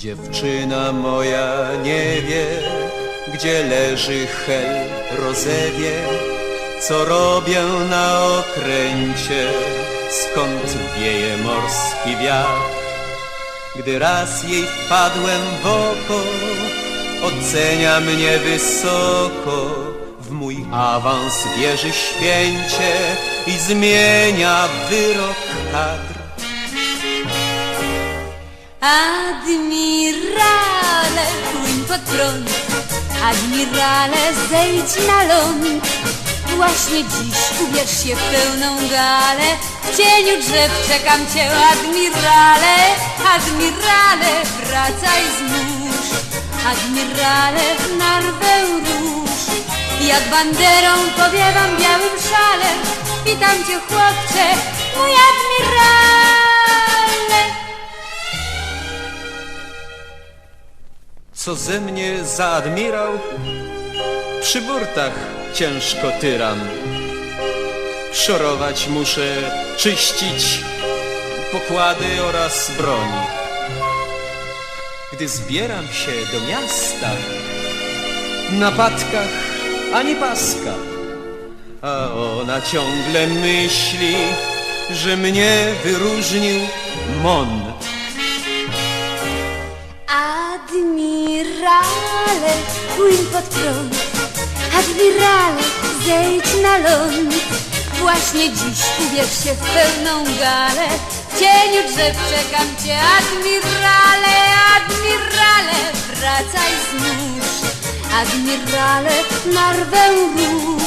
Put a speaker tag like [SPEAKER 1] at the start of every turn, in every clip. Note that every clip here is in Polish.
[SPEAKER 1] Dziewczyna moja nie wie, gdzie leży hel rozewie, co robię na okręcie, skąd wieje morski wiatr. Gdy raz jej wpadłem w oko, ocenia mnie wysoko, w mój awans wierzy święcie i zmienia wyrok kadr.
[SPEAKER 2] Admirale, admirale, zejdź na ląd. Właśnie dziś ubierz się w pełną galę, w cieniu drzew czekam cię, admirale, admirale, wracaj z mórz, admirale, narwę róż. Jak banderą powiewam białym szalem, witam cię chłopcze, mój admirale.
[SPEAKER 1] Co ze mnie za admirał? Przy burtach ciężko tyram. Szorować muszę, czyścić pokłady oraz broń. Gdy zbieram się do miasta, na patkach ani paska, a ona ciągle myśli, że mnie wyróżnił Mon.
[SPEAKER 2] Admirale, płyń pod prąd, admirale, zejdź na ląd. Właśnie dziś ubierz się w pełną galę, w cieniu drzew czekam cię, admirale, admirale, wracaj z mórz. Admirale, narwę róż,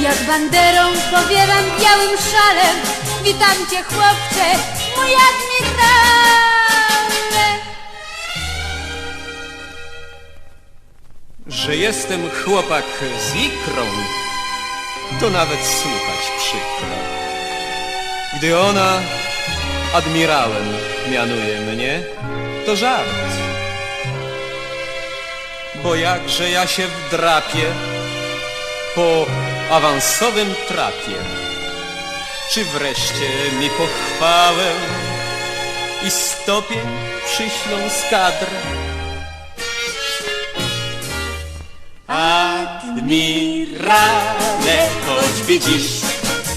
[SPEAKER 2] jak banderą powiewam białym szalem, witam cię chłopcze, mój admirale.
[SPEAKER 1] Że jestem chłopak z ikrą, to nawet słuchać przykro. Gdy ona admirałem mianuje mnie, to żart. Bo jakże ja się wdrapię po awansowym trapie, czy wreszcie mi pochwałę i stopień przyślą z kadr. Admirale, choćby dziś,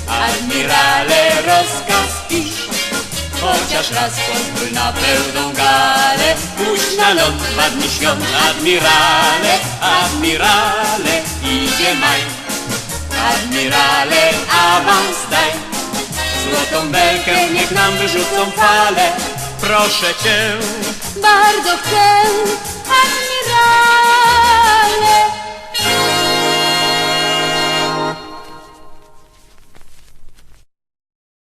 [SPEAKER 1] admirale, rozkaz iść. Chociaż raz pozwól na pełną galę, pójść na ląd, dwa dni świąt, admirale, admirale, idzie maj. Admirale, awans daj, złotą belkę niech nam wyrzucą fale. Proszę cię,
[SPEAKER 2] Bardzo chcę, admirale.